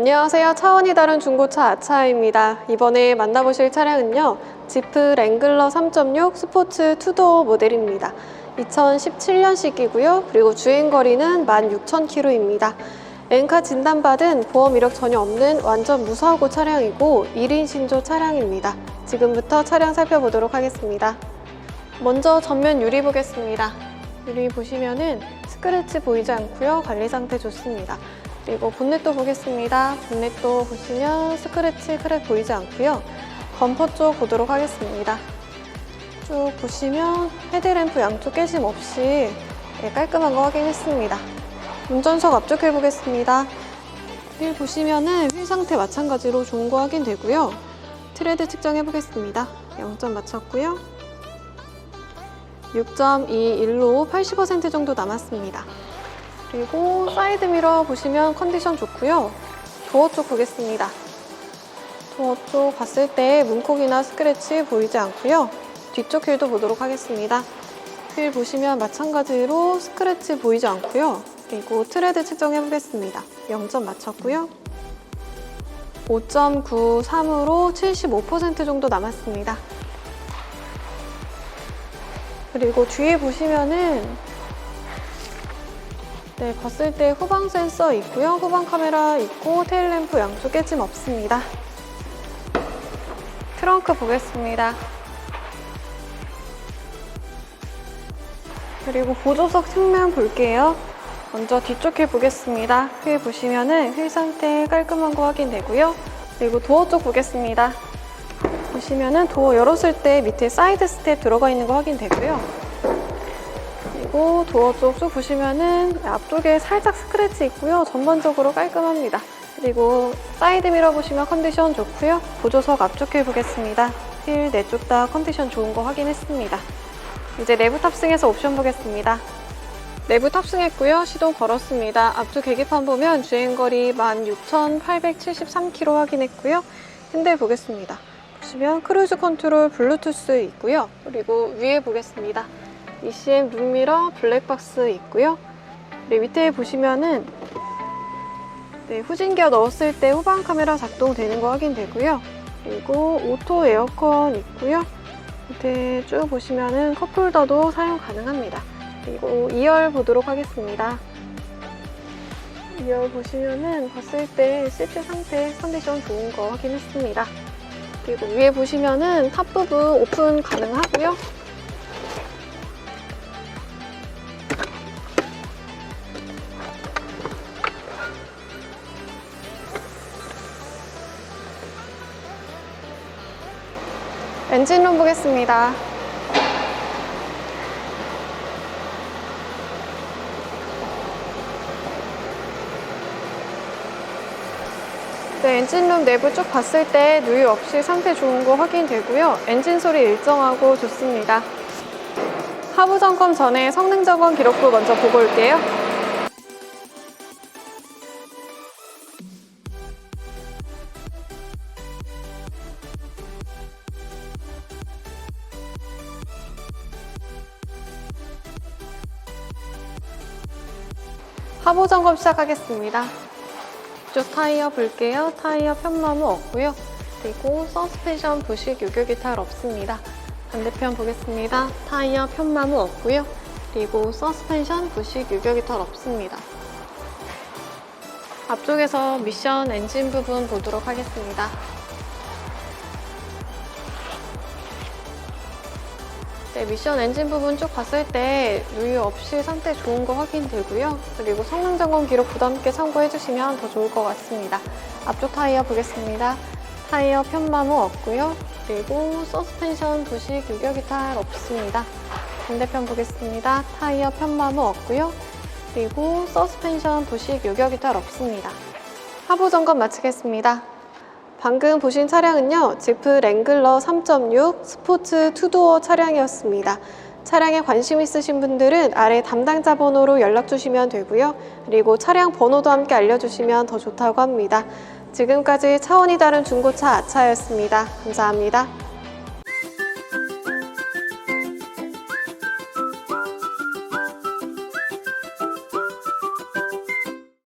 안녕하세요. 차원이 다른 중고차 아차입니다. 이번에 만나보실 차량은요. 지프 랭글러 3.6 스포츠 투도어 모델입니다. 2017년식이고요. 그리고 주행거리는 16,000km입니다. 엔카 진단받은 보험 이력 전혀 없는 완전 무사고 차량이고 1인 신조 차량입니다. 지금부터 차량 살펴보도록 하겠습니다. 먼저 전면 유리 보겠습니다. 유리 보시면은 스크래치 보이지 않고요. 관리 상태 좋습니다. 그리고 본넷도 보겠습니다. 본넷도 보시면 스크래치 크랙 보이지 않고요. 범퍼 쪽 보도록 하겠습니다. 쭉 보시면 헤드램프 양쪽 깨짐 없이 네, 깔끔한 거 확인했습니다. 운전석 앞쪽 휠 보겠습니다. 휠 보시면은 휠 상태 마찬가지로 좋은 거 확인되고요. 트레드 측정해 보겠습니다. 0점 맞췄고요. 6.21로 80% 정도 남았습니다. 그리고 사이드 미러 보시면 컨디션 좋고요. 도어 쪽 보겠습니다. 도어 쪽 봤을 때 문콕이나 스크래치 보이지 않고요. 뒤쪽 휠도 보도록 하겠습니다. 휠 보시면 마찬가지로 스크래치 보이지 않고요. 그리고 트레드 측정해 보겠습니다. 0점 맞췄고요. 5.93으로 75% 정도 남았습니다. 그리고 뒤에 보시면은 네, 봤을 때 후방 센서 있고요. 후방 카메라 있고 테일 램프 양쪽 깨짐 없습니다. 트렁크 보겠습니다. 그리고 보조석 측면 볼게요. 먼저 뒤쪽 휠 보겠습니다. 휠 보시면은 휠 상태 깔끔한 거 확인되고요. 그리고 도어 쪽 보겠습니다. 보시면은 도어 열었을 때 밑에 사이드 스텝 들어가 있는 거 확인되고요. 그리고 도어 쪽 쭉 보시면은 앞쪽에 살짝 스크래치 있고요. 전반적으로 깔끔합니다. 그리고 사이드 미러 보시면 컨디션 좋고요. 보조석 앞쪽 휠 보겠습니다. 휠 네 쪽 다 컨디션 좋은 거 확인했습니다. 이제 내부 탑승해서 옵션 보겠습니다. 내부 탑승했고요. 시동 걸었습니다. 앞쪽 계기판 보면 주행거리 16,873km 확인했고요. 핸들 보겠습니다. 보시면 크루즈 컨트롤 블루투스 있고요. 그리고 위에 보겠습니다. ECM 룸미러 블랙박스 있고요. 그리고 밑에 보시면은 네, 후진기어 넣었을 때 후방 카메라 작동되는 거 확인되고요. 그리고 오토 에어컨 있고요. 밑에 쭉 보시면은 컵홀더도 사용 가능합니다. 그리고 2열 보도록 하겠습니다. 2열 보시면은 봤을 때 시트 상태 컨디션 좋은 거 확인했습니다. 그리고 위에 보시면은 탑 부분 오픈 가능하고요. 엔진룸 보겠습니다. 네, 엔진룸 내부 쭉 봤을 때 누유 없이 상태 좋은 거 확인되고요. 엔진 소리 일정하고 좋습니다. 하부 점검 전에 성능 점검 기록부 먼저 보고 올게요. 하부 점검 시작하겠습니다. 이쪽 타이어 볼게요. 타이어 편마모 없고요. 그리고 서스펜션 부식 유격 이 탈 없습니다. 반대편 보겠습니다. 타이어 편마모 없고요. 그리고 서스펜션 부식 유격 이 탈 없습니다. 앞쪽에서 미션 엔진 부분 보도록 하겠습니다. 네, 미션 엔진 부분 쭉 봤을 때 누유 없이 상태 좋은 거 확인되고요. 그리고 성능 점검 기록 부담 있게 참고해 주시면 더 좋을 것 같습니다. 앞쪽 타이어 보겠습니다. 타이어 편마모 없고요. 그리고 서스펜션 부식 유격 이탈 없습니다. 반대편 보겠습니다. 타이어 편마모 없고요. 그리고 서스펜션 부식 유격 이탈 없습니다. 하부 점검 마치겠습니다. 방금 보신 차량은요, 지프 랭글러 3.6 스포츠 투도어 차량이었습니다. 차량에 관심 있으신 분들은 아래 담당자 번호로 연락 주시면 되고요. 그리고 차량 번호도 함께 알려주시면 더 좋다고 합니다. 지금까지 차원이 다른 중고차 아차였습니다. 감사합니다.